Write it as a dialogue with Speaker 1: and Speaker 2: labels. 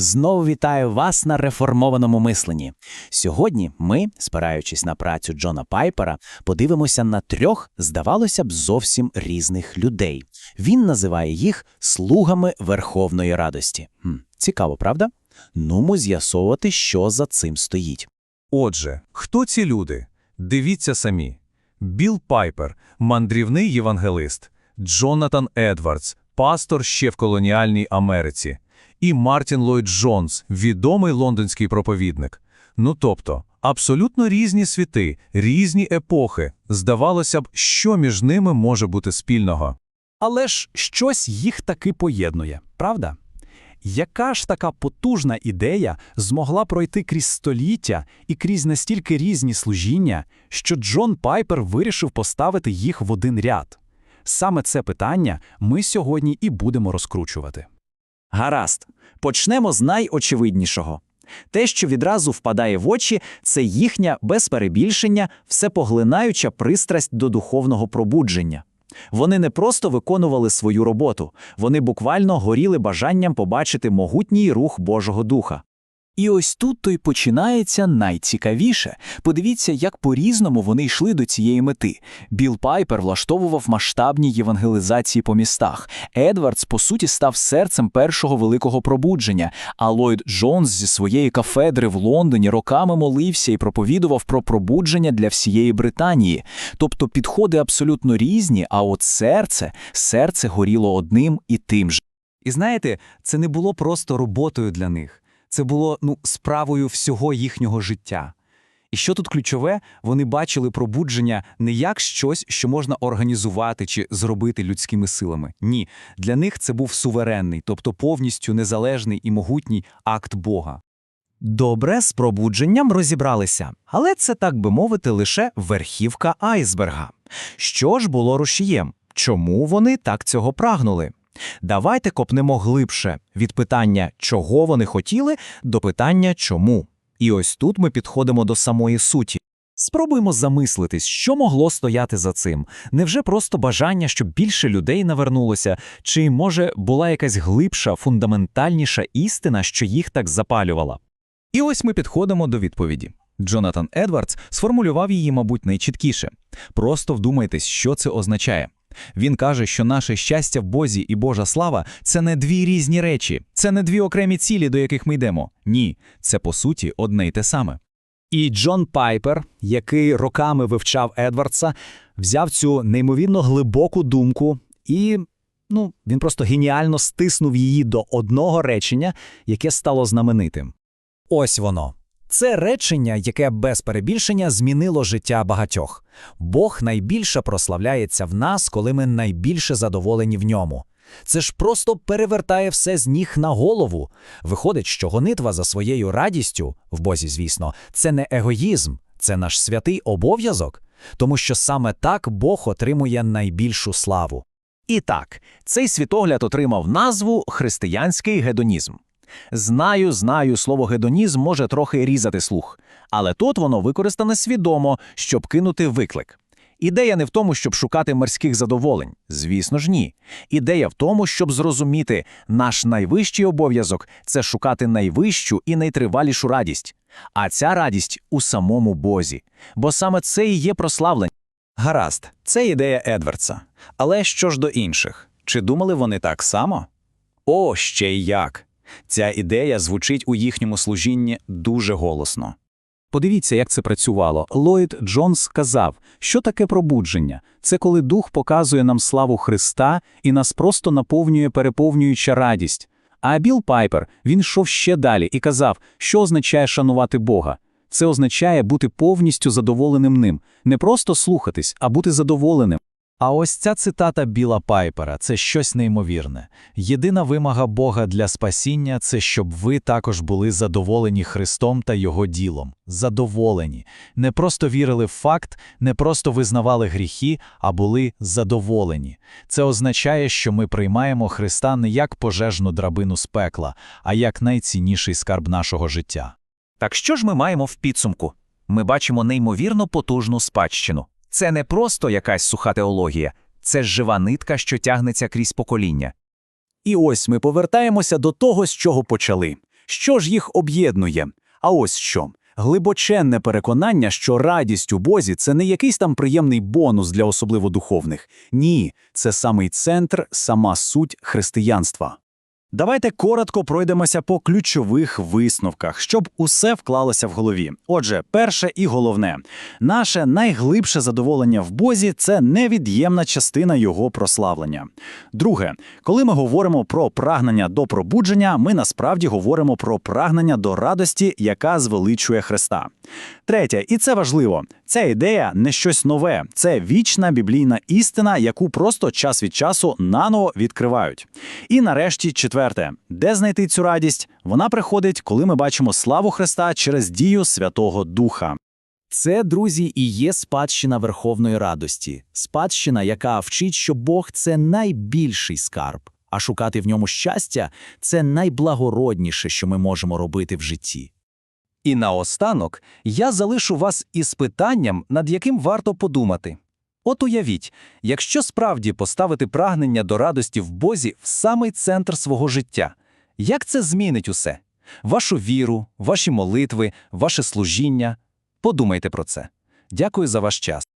Speaker 1: Знову вітаю вас на реформованому мисленні. Сьогодні ми, спираючись на працю Джона Пайпера, подивимося на трьох, здавалося б, зовсім різних людей. Він називає їх слугами Верховної Радості. Хм, цікаво, правда? Нумо з'ясовувати, що за цим стоїть.
Speaker 2: Отже, хто ці люди? Дивіться самі. Білл Пайпер, мандрівний євангелист, Джонатан Едвардс, пастор ще в колоніальній Америці, і Мартін Ллойд Джонс, відомий лондонський проповідник. Ну тобто, абсолютно різні світи, різні епохи. Здавалося б, що між ними може бути спільного.
Speaker 3: Але ж щось їх таки поєднує, правда? Яка ж така потужна ідея змогла пройти крізь століття і крізь настільки різні служіння, що Джон Пайпер вирішив поставити їх в один ряд? Саме це питання ми сьогодні і будемо розкручувати.
Speaker 1: Гаразд, почнемо з найочевиднішого. Те, що відразу впадає в очі, це їхня, без перебільшення, всепоглинаюча пристрасть до духовного пробудження. Вони не просто виконували свою роботу, вони буквально горіли бажанням побачити могутній рух Божого Духа. І ось тут то й починається найцікавіше. Подивіться, як по-різному вони йшли до цієї мети. Білл Пайпер влаштовував масштабні євангелізації по містах. Едвардс, по суті, став серцем першого великого пробудження, а Ллойд Джонс зі своєї кафедри в Лондоні роками молився і проповідував про пробудження для всієї Британії. Тобто підходи абсолютно різні, а от серце, серце горіло одним і тим же.
Speaker 4: І знаєте, це не було просто роботою для них. Це було ну, справою всього їхнього життя. І що тут ключове, вони бачили пробудження не як щось, що можна організувати чи зробити людськими силами. Ні, для них це був суверенний, тобто повністю незалежний і могутній акт Бога.
Speaker 5: Добре, з пробудженням розібралися, але це, так би мовити, лише верхівка айсберга. Що ж було рушієм? Чому вони так цього прагнули? Давайте копнемо глибше від питання, чого вони хотіли, до питання чому. І ось тут ми підходимо до самої суті. Спробуємо замислитись, що могло стояти за цим. Невже просто бажання, щоб більше людей навернулося, чи, може, була якась глибша, фундаментальніша істина, що їх так запалювала?
Speaker 6: І ось ми підходимо до відповіді. Джонатан Едвардс сформулював її, мабуть, найчіткіше. Просто вдумайтесь, що це означає. Він каже, що наше щастя в Бозі і Божа слава це не дві різні речі, це не дві окремі цілі, до яких ми йдемо. Ні, це по суті одне й те саме.
Speaker 3: І Джон Пайпер, який роками вивчав Едвардса, взяв цю неймовірно глибоку думку і ну, він просто геніально стиснув її до одного речення, яке стало знаменитим. Ось воно. Це речення, яке без перебільшення змінило життя багатьох. Бог найбільше прославляється в нас, коли ми найбільше задоволені в ньому. Це ж просто перевертає все з ніг на голову. Виходить, що гонитва за своєю радістю, в Бозі, звісно, це не егоїзм, це наш святий обов'язок, тому що саме так Бог отримує найбільшу славу.
Speaker 1: І так, цей світогляд отримав назву християнський гедонізм. Знаю, знаю, слово гедонізм може трохи різати слух, але тут воно використане свідомо, щоб кинути виклик. Ідея не в тому, щоб шукати морських задоволень, звісно ж, ні. Ідея в тому, щоб зрозуміти, наш найвищий обов'язок це шукати найвищу і найтривалішу радість. А ця радість у самому Бозі, бо саме це і є прославлення.
Speaker 3: Гаразд, це ідея Едвардса. Але що ж до інших? Чи думали вони так само? О, ще й як! Ця ідея звучить у їхньому служінні дуже голосно. Подивіться, як це працювало. Ллойд Джонс сказав, що таке пробудження це коли дух показує нам славу Христа і нас просто наповнює переповнююча радість. А Біл Пайпер він йшов ще далі і казав, що означає шанувати Бога. Це означає бути повністю задоволеним ним, не просто слухатись, а бути задоволеним.
Speaker 5: А ось ця цитата Біла Пайпера це щось неймовірне. Єдина вимога Бога для спасіння це щоб ви також були задоволені Христом та Його ділом. Задоволені. Не просто вірили в факт, не просто визнавали гріхи, а були задоволені. Це означає, що ми приймаємо Христа не як пожежну драбину з пекла, а як найцінніший скарб нашого життя.
Speaker 1: Так що ж ми маємо в підсумку? Ми бачимо неймовірно потужну спадщину. Це не просто якась суха теологія, це жива нитка, що тягнеться крізь покоління. І ось ми повертаємося до того, з чого почали.
Speaker 4: Що ж їх об'єднує? А ось що. Глибоченне переконання, що радість у Бозі це не якийсь там приємний бонус для особливо духовних. Ні, це самий центр, сама суть християнства.
Speaker 1: Давайте коротко пройдемося по ключових висновках, щоб усе вклалося в голові. Отже, перше і головне, наше найглибше задоволення в Бозі це невід'ємна частина його прославлення. Друге, коли ми говоримо про прагнення до пробудження, ми насправді говоримо про прагнення до радості, яка звеличує Христа. Третє, і це важливо, ця ідея не щось нове, це вічна біблійна істина, яку просто час від часу наново відкривають. І нарешті, четверте, де знайти цю радість? Вона приходить, коли ми бачимо славу Христа через дію Святого Духа.
Speaker 5: Це, друзі, і є спадщина верховної радості, спадщина, яка вчить, що Бог це найбільший скарб, а шукати в ньому щастя це найблагородніше, що ми можемо робити в житті.
Speaker 6: І наостанок я залишу вас із питанням, над яким варто подумати. От уявіть, якщо справді поставити прагнення до радості в Бозі в самий центр свого життя, як це змінить усе? Вашу віру, ваші молитви, ваше служіння? Подумайте про це. Дякую за ваш час.